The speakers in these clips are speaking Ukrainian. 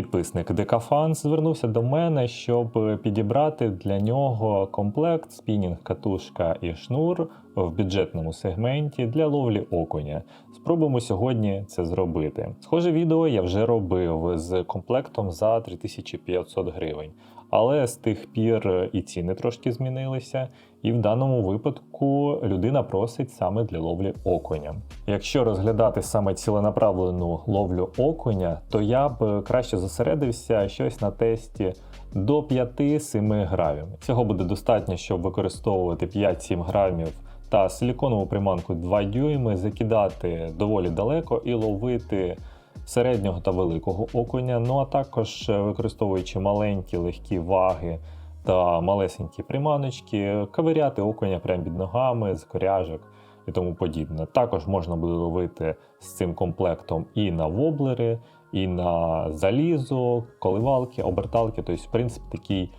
Підписник Декафан звернувся до мене, щоб підібрати для нього комплект спінінг, катушка і шнур в бюджетному сегменті для ловлі окуня. Спробуємо сьогодні це зробити. Схоже відео я вже робив з комплектом за 3500 гривень. Але з тих пір і ціни трошки змінилися, і в даному випадку людина просить саме для ловлі окуня. Якщо розглядати саме ціленаправлену ловлю окуня, то я б краще зосередився щось на тесті до 5-7 грамів. Цього буде достатньо, щоб використовувати 5-7 грамів та силіконову приманку 2 дюйми, закидати доволі далеко і ловити середнього та великого окуня. Ну а також е, використовуючи маленькі легкі ваги та малесенькі приманочки, кавиряти окуня прямо під ногами, з коряжок і тому подібне. Також можна буде ловити з цим комплектом і на воблери, і на залізо, коливалки, оберталки. Тобто, в принципі, такий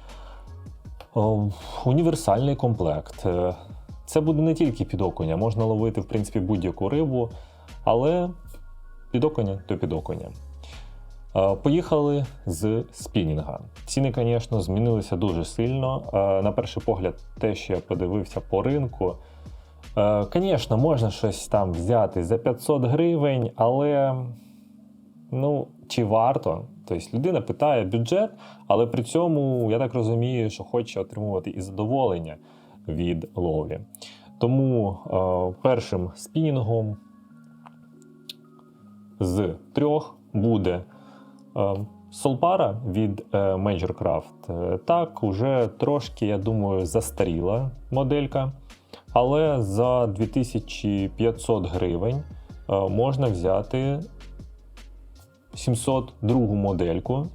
о, універсальний комплект. Е, Це буде не тільки під окуня, можна ловити в принципі будь-яку рибу, але під окуня то під окуня. Е, Поїхали з спінінга. Ціни, звісно, змінилися дуже сильно. На перший погляд, те, що я подивився по ринку. Звісно, можна щось там взяти за 500 гривень, але ну, чи варто? Тобто людина питає бюджет, але при цьому, я так розумію, що хоче отримувати і задоволення від ловлі. Тому першим спінінгом з трьох буде е, Солпара від е, Major Craft. Е, Так, уже трошки, я думаю, застаріла моделька. Але за 2500 гривень можна взяти 702 модельку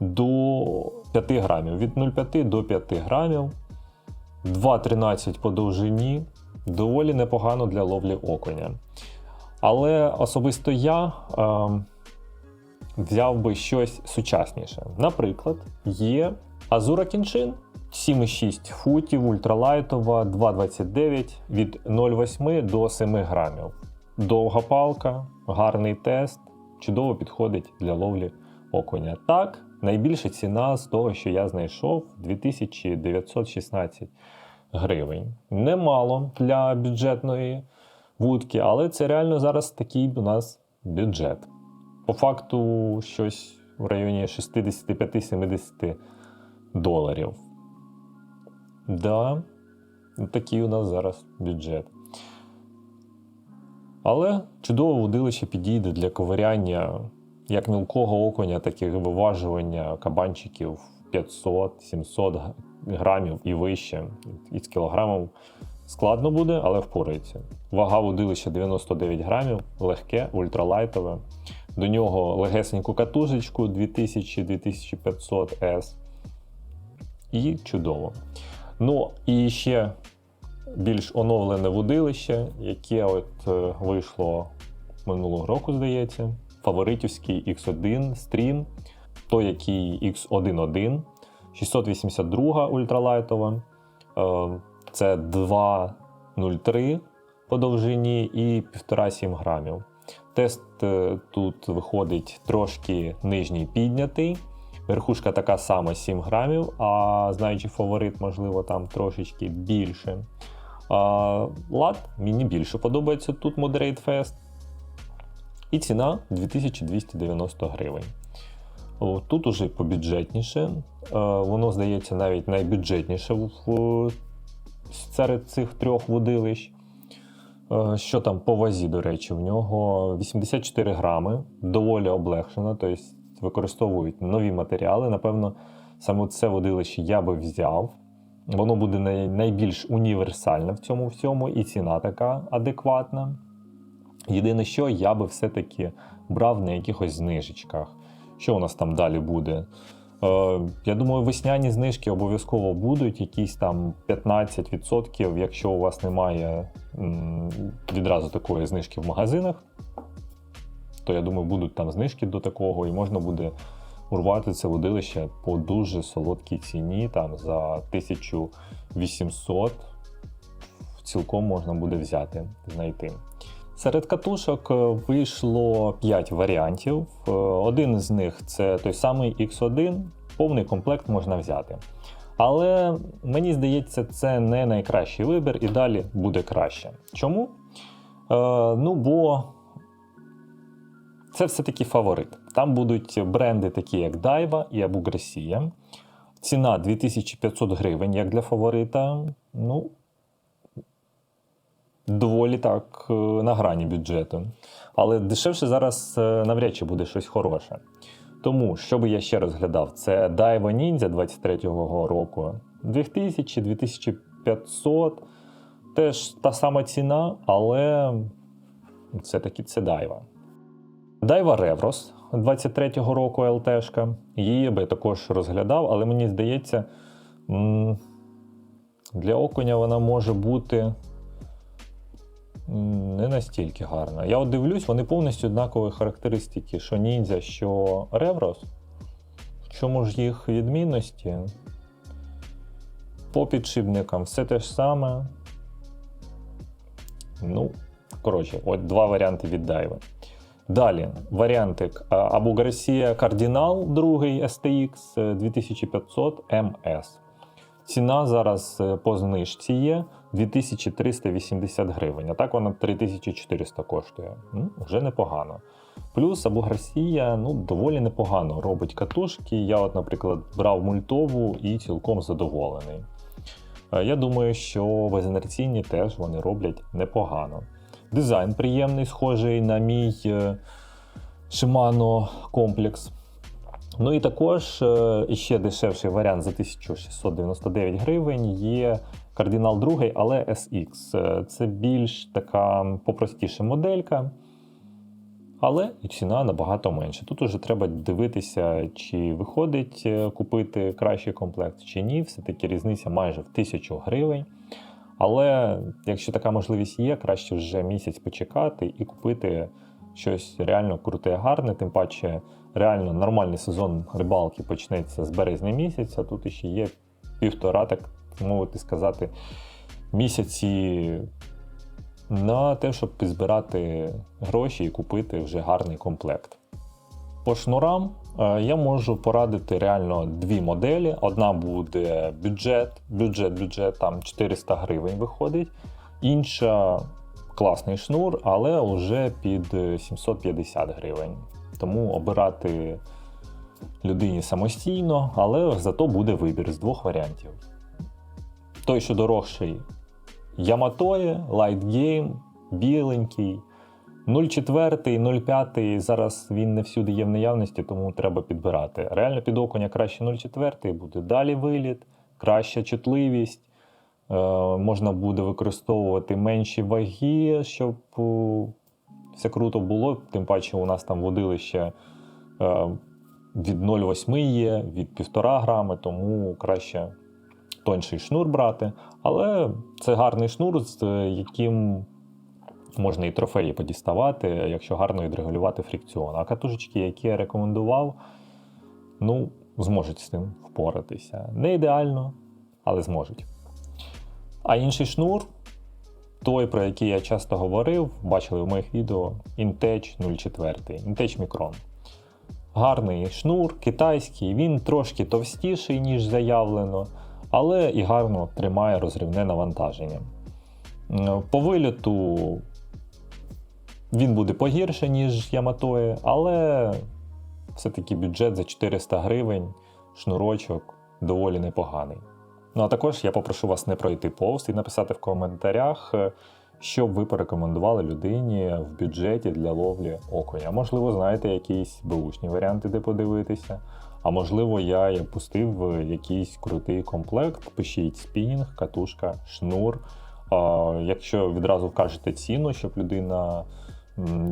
до 5 грамів. Від 0,5 до 5 грамів. 2,13 по довжині. Доволі непогано для ловлі окуня. Але особисто я е, взяв би щось сучасніше. Наприклад, є Азура Кіншин 7,6 футів, ультралайтова, 2,29 від 0,8 до 7 грамів. Довга палка, гарний тест, чудово підходить для ловлі окуня. Так, найбільша ціна з того, що я знайшов 2916 гривень. Немало для бюджетної вудки, але це реально зараз такий у нас бюджет. По факту, щось в районі 65-70 доларів. Да, такий у нас зараз бюджет. Але чудове водилище підійде для ковиряння як мілкого окуня, так і виважування кабанчиків 500-700 грамів і вище. Із кілограмів складно буде, але впорається. Вага водилища 99 грамів, легке, ультралайтове. До нього легесеньку катушечку 2000-2500 S. І чудово. Ну і ще більш оновлене водилище, яке от е, вийшло минулого року, здається. Фаворитівський X1 Stream, той, який X11, 682 ультралайтова. Це 2,03 по довжині і 1,5-7 грамів. Тест е, тут виходить трошки нижній піднятий. Верхушка така сама 7 грамів, а знаючи фаворит, можливо, там трошечки більше. А, Лад мені більше подобається тут Moderate Fest. І ціна 2290 гривень. Тут уже побюджетніше. Е, Воно здається навіть найбюджетніше в- серед цих трьох водилищ. Е, Що там по вазі, до речі, в нього 84 грами, доволі облегшено, тобто використовують нові матеріали. Напевно, саме це водилище я би взяв. Воно буде найбільш універсальне в цьому всьому, і ціна така адекватна. Єдине, що я би все-таки брав на якихось знижечках. Що у нас там далі буде? Е, я думаю, весняні знижки обов'язково будуть, якісь там 15%, якщо у вас немає відразу такої знижки в магазинах, то я думаю, будуть там знижки до такого, і можна буде урвати це водилище по дуже солодкій ціні, там за 1800 цілком можна буде взяти, знайти. Серед катушок е, вийшло 5 варіантів. Е, Один з них це той самий X1, повний комплект можна взяти. Але мені здається, це не найкращий вибір і далі буде краще. Чому? Е, ну, бо це все-таки фаворит. Там будуть бренди, такі як Daiwa і Abu Garcia. Ціна 2500 гривень, як для фаворита. Ну, доволі так е, на грані бюджету. Але дешевше зараз е, навряд чи буде щось хороше. Тому, що би я ще розглядав, це Daiwa Ninja 23-го року. 2000-2500. Теж та сама ціна, але все-таки це Daiwa. Daiwa Revros 23-го року ЛТшка. Її би також розглядав, але мені здається, для окуня вона може бути не настільки гарна. Я от дивлюсь, вони повністю однакові характеристики, що ніндзя, що Revros. В чому ж їх відмінності? По підшипникам все те ж саме. Ну, коротше, от два варіанти від Daiwa. Далі варіантик а, Abu Garcia Cardinal, другий STX е, 2500 MS. Ціна зараз е, по знижці є 2380 гривень, а так вона 3400 коштує. Ну, вже непогано. Плюс Garcia ну, доволі непогано робить катушки. Я, от, наприклад, брав мультову і цілком задоволений. Е, Я думаю, що безінерційні теж вони роблять непогано. Дизайн приємний, схожий на мій е, Shimano комплекс. Ну і також е, ще дешевший варіант за 1699 гривень є кардинал 2, але SX. Е, Це більш така попростіша моделька, але і ціна набагато менша. Тут уже треба дивитися, чи виходить е, купити кращий комплект, чи ні. Все-таки різниця майже в 1000 гривень. Але якщо така можливість є, краще вже місяць почекати і купити щось реально круте, гарне. Тим паче, реально нормальний сезон рибалки почнеться з березня місяця. Тут ще є півтора, так мовити сказати, місяці на те, щоб підзбирати гроші і купити вже гарний комплект. По шнурам е, я можу порадити реально дві моделі. Одна буде бюджет, бюджет, бюджет, там 400 гривень виходить. Інша класний шнур, але вже під 750 гривень. Тому обирати людині самостійно, але зато буде вибір з двох варіантів. Той, що дорожчий Яматоє, Light Game, біленький. 0,4, 0,5 зараз він не всюди є в наявності, тому треба підбирати. Реально під окуня краще 0,4 буде далі виліт, краща чутливість. Е, можна буде використовувати менші ваги, щоб е, все круто було. Тим паче, у нас там водилище е, від 0,8 є, від 1,5 грами, тому краще тонший шнур брати. Але це гарний шнур, з яким можна і трофеї подіставати, якщо гарно відрегулювати фрикціон. А катушечки, які я рекомендував, ну, зможуть з цим впоратися. Не ідеально, але зможуть. А інший шнур, той, про який я часто говорив, бачили в моїх відео Intech 04, Intech Micron. Гарний шнур, китайський, він трошки товстіший, ніж заявлено, але і гарно тримає розривне навантаження. Е, По виліту він буде погірше, ніж Яматоє, але все-таки бюджет за 400 гривень, шнурочок доволі непоганий. Ну а також я попрошу вас не пройти повз і написати в коментарях, е, що б ви порекомендували людині в бюджеті для ловлі окуня. Можливо, знаєте якісь беушні варіанти, де подивитися. А можливо, я пустив е, якийсь крутий комплект. Пишіть спінінг, катушка, шнур. Якщо відразу вкажете ціну, щоб людина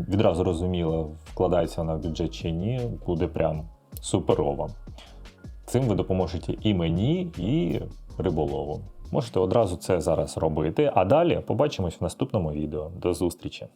відразу розуміла, вкладається вона в бюджет чи ні, буде прям суперово. Цим ви допоможете і мені, і риболову. Можете одразу це зараз робити, а далі побачимось в наступному відео. До зустрічі!